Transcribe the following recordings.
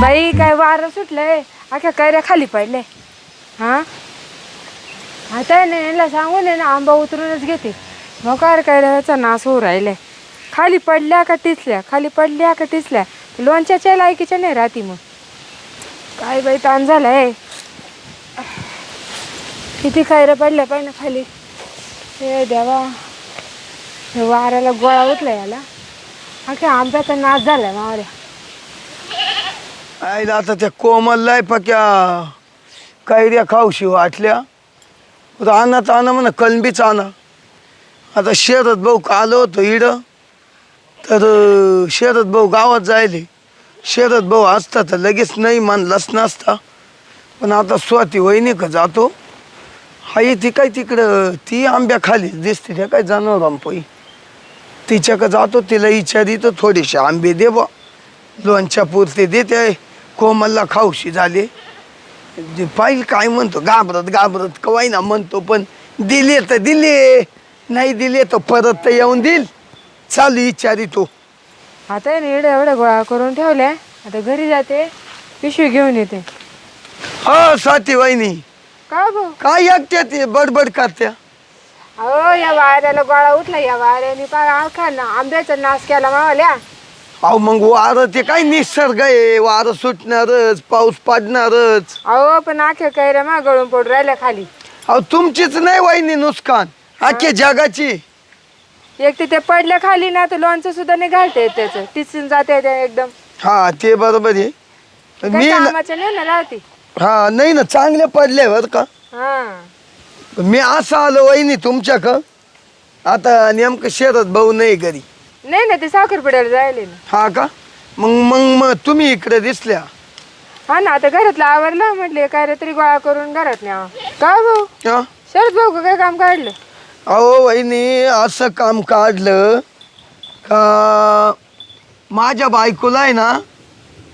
बाई काय वारं सुटलंय. अख्या कैऱ्या खाली पडले हा? आता आहे ना सांगून आहे ना आंबा उतरूनच घेते. मग काय कैऱ्याचा नाश होऊ राहिलाय. खाली पडल्या का टिचल्या खाली पडल्या का टिचल्या लोणच्याच्या लायकीच्या नाही राहती मग. काय बाई ताण झालाय. किती कैऱ्या पडल्या पाहिजे ना खाली. हे देवा. हे वाऱ्याला गोळा उठला याला. अख्या आंब्याचा नाश झालाय मावऱ्या. आईला आता त्या कोमललाय पक्या कैऱ्या खाऊशी वाटल्या. रानात आणा म्हणा कलबीच आणा. आता शरद भाऊ का आलो होतो इड तर शेरत भाऊ गावात जायले. शरद भाऊ असता तर लगेच नाही मानलाच नसता. पण आता स्वाती वहिनी का जातो. हाई ती काय तिकडं ती आंब्या खाली दिसते त्या काय जनावर आंपोई तिच्या का जातो तिला विचारितो थोडेसे आंबे दे बा लोणच्या पुरते देते. कोमलला खाऊशी झाले. जे पाहिजे काय म्हणतो घाबरत घाबरत कवाय ना म्हणतो पण दिले तर दिले नाही दिले तर परत तर येऊन देईल. चालू विचारितो आता आहे ना एवढ्या एवढ्या गोळा करून ठेवल्या आता घरी जाते पिशवी घेऊन येते. हा स्वाती वहिनी. का भाऊ काय ऐकत्या ते बडबड करत्या? अहो या वाऱ्याला गोळा उठला या वाऱ्याने पार आखा ना आंब्याचा नाश केला मावाल्या. अहो मग वारं ते काय निसर्ग आहे? वारं सुटणारच पाऊस पडणारच. अहो पण आख्या कैऱ्या मा गळून पडून राहिल्या खाली. अहो तुमचीच नाही वहिनी नुसकान अख्ख्या जगाची. एक तर ते पडल्या खाली ना तर लोणचं सुद्धा नाही घालता येत त्याचं. टिचून जाते ते एकदम. हा ते बरोबर आहे. काही मी ना- कामाच्या नाही ना राहते? हा नाही ना चांगले पडले बरं का. हा. मी असं आलो वहिनी तुमच्याक. आता नेमकं शरद भाऊ नाही घरी. नाही ना ते साखरपुड्याला जायले ना. हा का? मग मग मग तुम्ही इकडे दिसल्या. हा ना आता घरातलं आवरलं म्हटले काय रे तरी गोळा करून घरात न्यावं. का भाऊ? हा? शरद भाऊ का काय काम काढलं? अहो वहिनी असं काम काढलं का माझ्या बायकोला आहे ना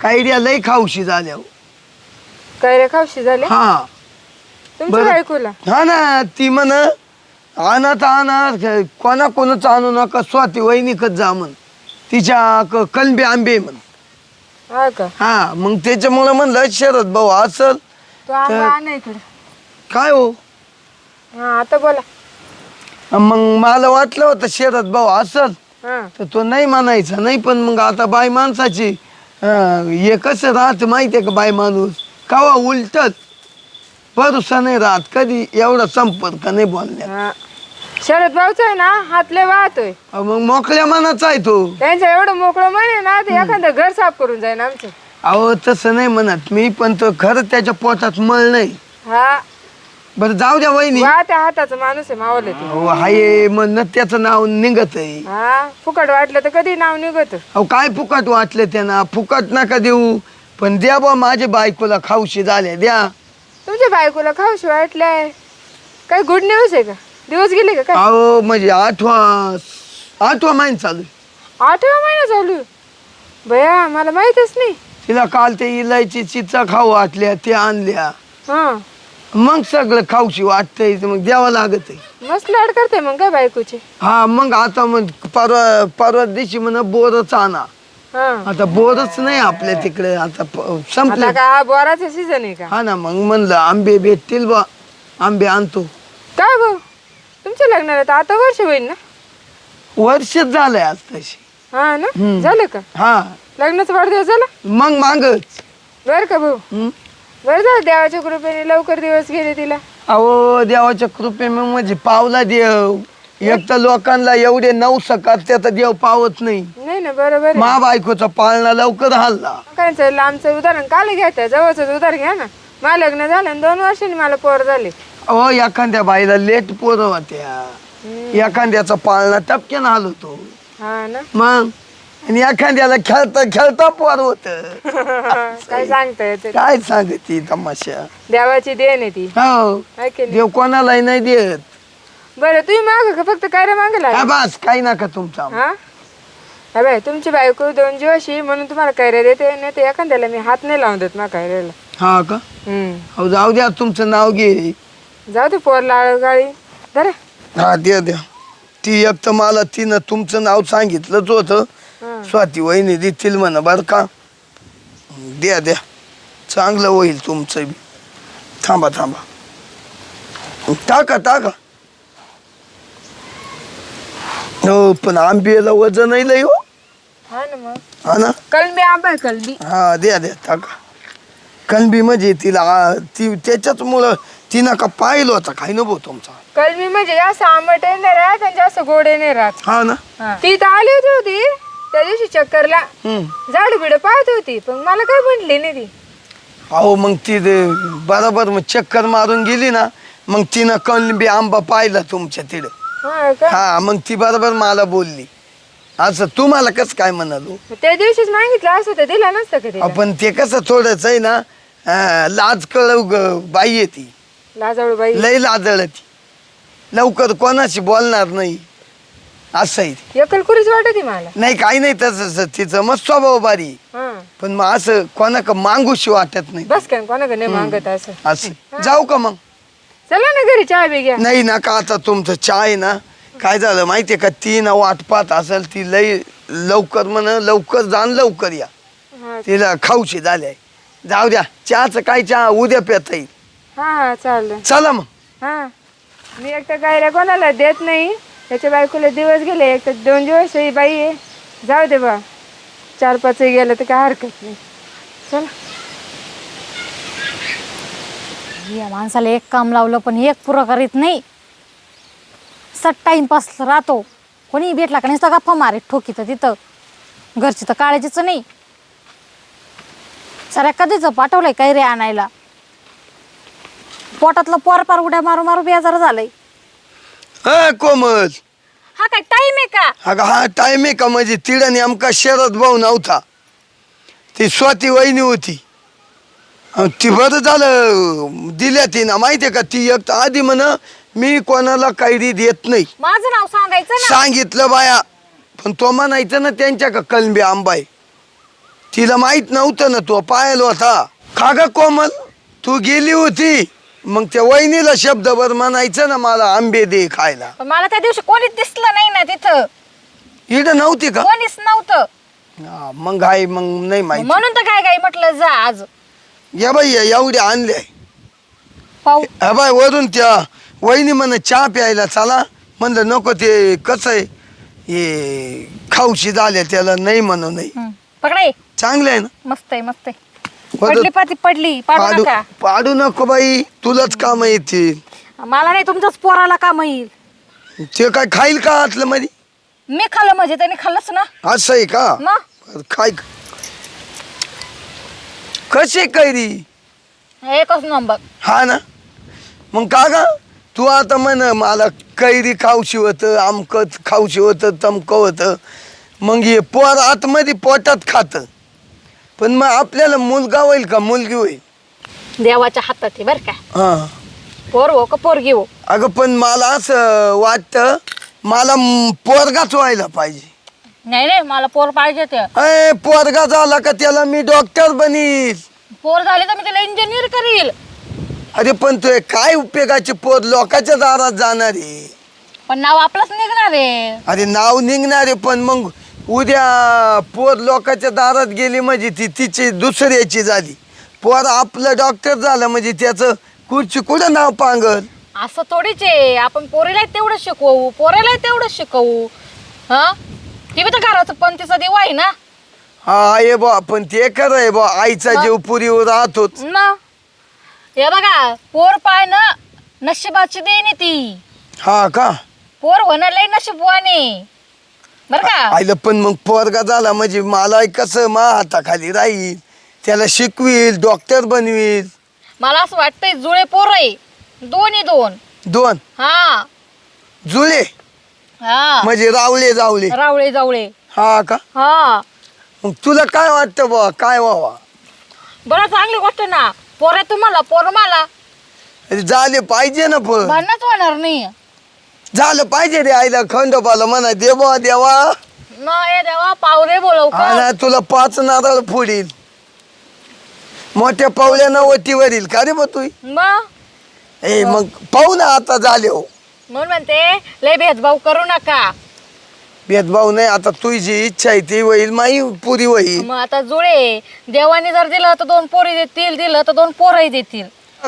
कायड्या लय खाऊशी झाल्या हो. काय रे खावशी झाले हा. तुमच्या बरं. बायकोला? हा ना ती म्हण आणत आणत कोणा कोणाचं आणू नका स्वाती वहिनीकच जा म्हण. तिच्या क- कलबी आंबे म्हण. हा का? हा मग त्याच्यामुळं म्हणलं शरद भाऊ असल तो आंबा आण इकडे. काय हो? हा आता बोला. मग मला वाटलं होतं शरद भाऊ असल हा. तर तो नाही म्हणायचा. नाही पण मग आता बाय माणसाची अं, हे कसं राहत माहितीये का बाय माणूस? कावा उलटत? भरोसा नाही राहत कधी एवढा संपर्क नाही बोलण्यात? हा. शरद भाऊचा आहे ना हातले वाहतोय. अहो, मग मोकळ्या मनाचा आहे तो. त्यांचं एवढं मोकळं म्हणे ना ते एखादं घर साफ करून जाईन आमचं. अहो तसं नाही म्हणत मी पण तो खरं त्याच्या पोटात मळ नाही. हा. बरं जाऊ द्या वहिनी. त्या हाताचं माणूस आहे मावलं ते. अहो हाय म्हणणं त्याचं नाव निघत आहे हा फुकट वाटलं तर कधी नाव निघत? अहो काय फुकट वाटले त्यांना? फुकट नका देऊ. पण द्या बा माझ्या बायकोला खाऊशी झाल्या द्या. तुमच्या बायकोला खाऊशी वाटलंय. काय गुड न्यूज आहे का? दिवस गेले का काय? अहो म्हणजे आठवा आठवा महिना चालू आहे. आठवा महिना चालू आहे. बया मला माहितच नाही. तिला काल ते इलायची चिचा खाऊ वाटल्या त्या आणल्या. हा. मग सगळं खाऊशी वाटतंय मग द्यावं लागत आहे. मस्त लाड करते मग काय बायकोचे? हा मग आता मग परवा परवा दिवशी म्हण बोरच आणा. आता बोरच नाही आपल्या तिकडे आता प- संपले. आता का बोराचा सीझन आहे का? हा ना मग म्हणलं आंबे भेटतील बा आंबे आणतो. काय भाऊ तुमच्या लग्नाला तर आता वर्ष होईल ना? वर्षच झालंय आज तशी. हा ना. झालं का? हा. लग्नाचा वाढदिवस झाला? मग मागच. बरं का भाऊ? हं? बरं झालं देवाच्या कृपेने लवकर दिवस गेले तिला. अहो देवाच्या कृपे म्हणजे पावला देव. एक तर लोकांना एवढे नऊ सकाळ तर देव पावत नाही. नाही ना बरोबर आहे. मा बायकोचा पाळणा लवकर हल्ला. कायचं लांबचं उदाहरण काल घ्यायचं जवळच उदाहरण घ्या ना. मला लग्न झालं आणि दोन वर्षांनी मला पोर झाले. अहो एखाद्या बाईला लेट पोरं होत्या. एखाद्याचा पाळणा टपक्यानं हलवतो. हा ना. मग? आणि एखाद्याला खेळता खेळता पोर होत. काय सांगता येते काय सांगती तमाशा? देवाची देण आहे ती. हो. हाय की नाही? देव कोणालाही नाही देत. बरं तुम्ही माग का? फक्त काय रे मागला हा बस काही नका तुमचा हा? हा बाय तुमची बायको दोन जीवाशी म्हणून तुम्हाला कैऱ्या देते नाही तर एखाद्याला मी हात नाही लावून देत ना कैऱ्याला हा का? हम्म. जाऊ द्या तुमचं नाव घे. जाऊ दे पोर लाळ गाळी धरा. हा द्या द्या. ती एक तर मला तिनं तुमचं नाव सांगितलंच होतं. स्वाती वहिनी देतील म्हण बर का? द्या द्या. चांगलं होईल तुमचं बी. थांबा थांबा. टाका टाका. हो पण आंब्याला वजन आहे लय हो. हा ना मग. हा ना? कलमी आंबा आहे कलमी. हा द्या द्या टाका. कणबी म्हणजे तिला आ, ती त्याच्याच मुळं तिनं का पाहिलं होता काय नको तुमचा. कलमी म्हणजे जास्त आंबट नाही राहत आणि जास्त गोड नाही राहत. हा ना? ती तर आली होती होती. त्या दिवशी चक्करला. हम्म. झाड बिड पाहत होती पण मला काय म्हटली नाही ती. अहो मग ती ते बरोबर मग चक्कर मारून गेली ना मग तिनं कणबी आंबा पाहिला तुमच्या तिकडे. हा का? हा मग ती बरोबर मला बोलली. असं तुम्हाला कसं काय म्हणालो? त्या दिवशीच मागितलं असं तर दिला नसतं का तिला? आपण ते कसं थोडंच आहे ना अं, लाज कळव ग बाई आहे ती. लाजाळू बाई. लय लाजळ ती लवकर कोणाशी बोलणार नाही. असं आहे ते. एकलकुरीच वाटत मला. नाही काही नाही तसं तिचं मस्त स्वभाव बारी आहे. हा. पण मग असं कोणाक मागूशी वाटत नाही. बस काय कोणाकडे नाही मागत असं. असं. जाऊ का मग? चला ना घरी चहा बी घ्या. नाही नका आता तुमचं चाय ना? काय झालं माहितीये का? ती ना वाट पाहत असेल ती लय लवकर म्हण लवकर जाण लवकर या. हा तिला खाऊशी झाले. जाऊ द्या चहाचं काय चहा? उद्या पेता येईल. हा हा चाललं. चला मग. हा. मी एक तर गायला कोणाला देत नाही. त्याच्या बायकोला दिवस गेले एक तर दोन दिवस ही बाई आहे. जाऊ दे बा. चार पाच गेलं तर काय हरकत नाही. चला. या माणसाला एक काम लावलं पण एक पुरं करीत नाही. सट टाईमपास राहतो. कोणी भेटला का नुसतं गप्पा मारे ठोकी तर तिथं. घरची तर काळजीच नाही. सऱ्या कधीच पाठवलंय काही रे आणायला? पोटातलं पोर पार उड्या मारू मारू बेजार झालंय. हा कोमल. हा काय टाईम आहे का? अगं हा टाइम आहे का? म्हणजे तिडं नेमका शरद भाऊ नव्हता. ती स्वाती वहिनी होती. ती बरं झालं दिल्या तिनं. माहितीये का? ती एक आधी म्हण मी कोणाला कैरी देत नाही. माझं नाव सांगायचं ना. सांगितलं बाया पण तो म्हणायचं ना त्यांच्या का कलबी आंबाय? तिला माहीत नव्हतं ना तो पायल होता. का ग कोमल? तू गेली होती. मग त्या वहिनीला शब्दभर म्हणायचं ना मला आंबे दे खायला. पण मला त्या दिवशी कोणीच दिसलं नाही ना तिथं. इड नव्हती का? कोणीच नव्हतं. हा, मग हाय मग नाही माहिती. म्हणून तर काय काय म्हटलं जा आज. या बाई या एवढ्या आणल्या पाहू. हा बाय वरून त्या वहिनी म्हण चहा प्यायला चला. म्हणलं नको ते कसं आहे? हे खाऊशी झाल्या त्याला नाही म्हणू नाही. हं. पकडा. चांगलं आहे ना? मस्त आहे मस्त आहे. वरून- पडली पाती पडली. पाडू पाडू नका. पाडू नको बाई तुलाच काम येतील मला नाही तुमच्याच पोराला काम येईल ते काय खाईल का आतलं मध्ये मी खाल्लं म्हणजे त्यांनी खाल्लंच ना. असं आहे का? मग काय कसे कैरी? एकच नंबर. हा ना? मग का गा? तू आता म्हण मला कैरी खाऊशी होतं आमकत खाऊशी होतं तमकं होतं मग हे पोर आतमध्ये पोटात खातं. पण मग आपल्याला मुलगा होईल का मुलगी होईल? देवाच्या हातात आहे बरं का. हां. पोर हो का पोरगी हो? अगं पण मला असं वाटतं मला म- पोरगाच व्हायला पाहिजे. नाही नाही मला पोर पाहिजे ते अय पोरगा झाला का त्याला मी डॉक्टर बनील. पोर झाले तर मी त्याला इंजिनियर करील. अरे पण तू हे काय उपयोगाचे पोर लोकांच्या दारात जाणार आहे? पण नाव आपलंच निघणार आहे. अरे नाव निघणार आहे पण मग उद्या पोर लोकांच्या दारात गेली म्हणजे ती तिची दुसऱ्याची झाली. पोर आपलं डॉक्टर झालं म्हणजे त्याचं कुठची कुठं नाव पांगल? असं थोडीच आहे. आपण पोरीला तेवढं शिकवू पोराला तेवढं शिकवू. हा? ती बी तर घराचं पण तिचा देव आहे ना. हा ये बा पण ते खरं आहे बा आईचा जीव पुरीवर राहतोच. ना हे बघा पोर पाळणं नशिबाची देणे ती. हा का? पोर होणं लय नशीबवाने बर का? आईला पण मग पोरगा झाला म्हणजे मला कसं मा हाताखाली राहील? त्याला शिकवील डॉक्टर बनवील. मला असं वाटतंय जुळे पोर आहे. दोन्ही दोन. दोन? हा. जुळे? हा. म्हणजे रावले जावले. रावळे जावळे. हा का? हा. मग तुला काय वाटतं बा काय व्हावा? बरं चांगली गोष्ट ना. पोर तुम्हाला पोर मला. अरे झाले पाहिजे ना पण भांडणच होणार नाही. झालं पाहिजे रे आईला खंडोबाला म्हणा. देवा देवा. नाही देवा पावरे बोलव का? आणि तुला पाच नारळ फोडील. मोठ्या पावल्यानं वटीवरील का रे बा तू? मग? ए मग पाहू ना आता झाले हो. म्हणून म्हणते लय भेदभाव करू नका. भेदभाव नाही आता तुझी इच्छा आहे ती होईल माई पुरी होईल. मग आता जुळे देवाने जर दिलं तर दोन पोरी देतील दिलं तर दोन पोरही देतील.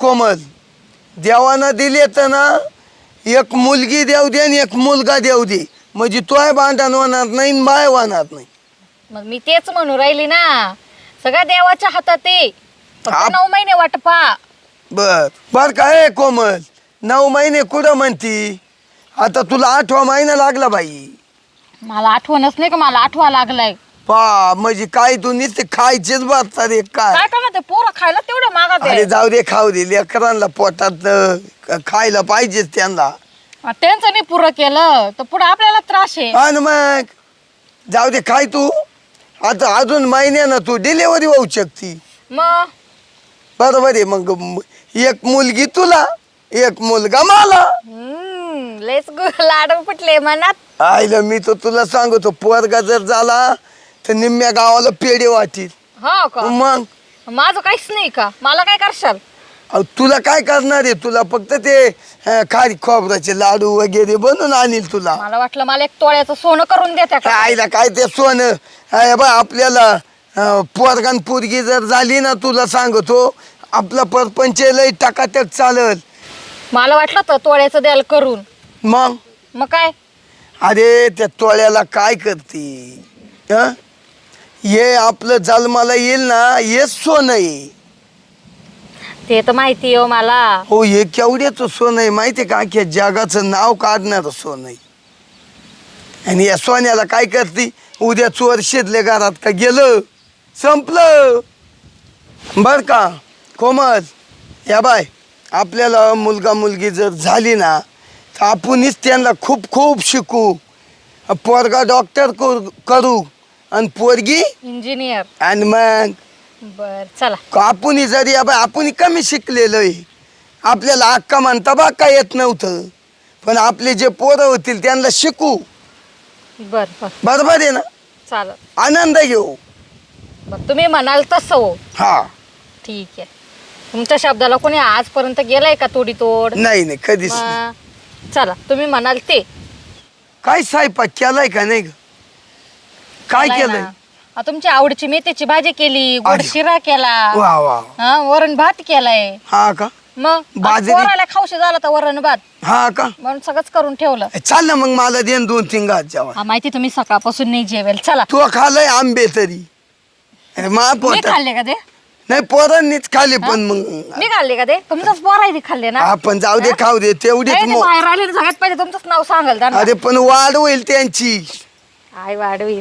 कोमल देवानं दिले तर ना एक मुलगी देऊ दे आणि एक मुलगा देऊ दे. म्हणजे तोय भांडण होणार नाही आणि माय होणार नाही. मग मी तेच म्हणू राहिली ना. सगळ्या देवाच्या हातात आहे. फक्त आप- नऊ महिने वाट पा बर बर काय कोमल? नऊ महिने कुठं म्हणती? आता तुला आठवा महिना लागला बाई. मला आठवणच नाही का मला आठवा लागलाय. पा म्हणजे काय तू नुसते खायचेच बात रे काय? काय करणार ते पोरं खायला तेवढं मागत अरे जाऊ दे खाऊ दे लेकरांना पोटात अं, खायला पाहिजेच त्यांना. त्यांचं नाही पुरं केलं तर पुढे आपल्याला त्रास आहे. मग? जाऊ दे काय तू. आता अजून महिन्यानं तू डिलेवरी होऊ शकती. मग? बरोबर आहे मग म- एक मुलगी तुला एक मुलगा मला. हम्म, लयच गु- लाडू फुटले मनात. आईला मी तर तुला सांगतो पोरगा जर झाला तर निम्म्या गावाला पेढे वाटील हो का? मग? माझं काहीच नाही का? मला काय करशाल? अहो, तुला काय करणार आहे? तुला फक्त ते अं, खारी खोबऱ्याचे लाडू वगैरे बनवून आणील तुला. मला वाटलं मला एक तोळ्याचं सोनं करून देत्या का आईला काय ते सोनं? अरे बा आपल्याला अं, पोरगान पोरगी जर झाली ना तुला सांगतो आपला परपंच लय टकाटक चालल. मला वाटलं तर तोळ्याचं द्याल करून. मग? मग काय? अरे त्या तोळ्याला काय करते? हं? हे आपलं जन्माला येईल ना हेच सोनं आहे. ते तर माहिती हो मला. हो हे केवढ्याचं सोनं आहे माहिती आहे का? अख्ख्या जगाचं नाव काढणारं सोनं आहे. आणि या सोन्याला काय करते? उद्या चोर शेतले घरात का गेलं? संपलं. बर का? कोमल या बाय. आपल्याला मुलगा मुलगी जर झाली ना तर आपणच त्यांना खूप खूप शिकू. पोरगा डॉक्टर करू आणि पोरगी इंजिनियर आणि मग बर चला. आपण जरी आपण कमी शिकलेलो आहे. आपल्याला अक्का म्हणता बा काय येत नव्हतं. पण आपले जे पोरं होतील त्यांना शिकू. बर बर. बरोबर आहे ना? चालत आनंद घेऊ. तुम्ही म्हणाल तसं हो. हा. ठीक आहे. तुमच्या शब्दाला कोणी आजपर्यंत गेलाय का तोडी तोड नाही नाही कधीच नाही. मग चला तुम्ही म्हणाल ते. काय स्वयंपाक केलाय का नाही ग? काय केलाय केलंय? ना. आ, तुमच्या आवडीची मेथीची भाजी केली गोड अरे. शिरा केला वा वा हा वरण भात केलाय. हा का? मग बाजरी- पोराला खाऊशी झाला तर वरण भात. हा का? म्हणून सगळंच करून ठेवलं. चाल ना मग मला देन दोन तीन जेवण हा माहिती तुम्ही सकाळपासून नाही जेवेल. चला. तू खाल्लंय आंबे तरी. अरे मा मी पोटात. खाल्ले का ते? नाही पोरांनीच खाल्ले पण मग मी खाल्ले का ते? तुमचंच पोर आहे ते खाल्ले ना? आपण जाऊ दे खाऊ दे तेवढीच नाही, ते मो बाहेर आले ना, सगळ्यात पहिले तुमचंच नाव सांगाल त्यांना. अरे पण वाढ होईल त्यांची. आई वाढवी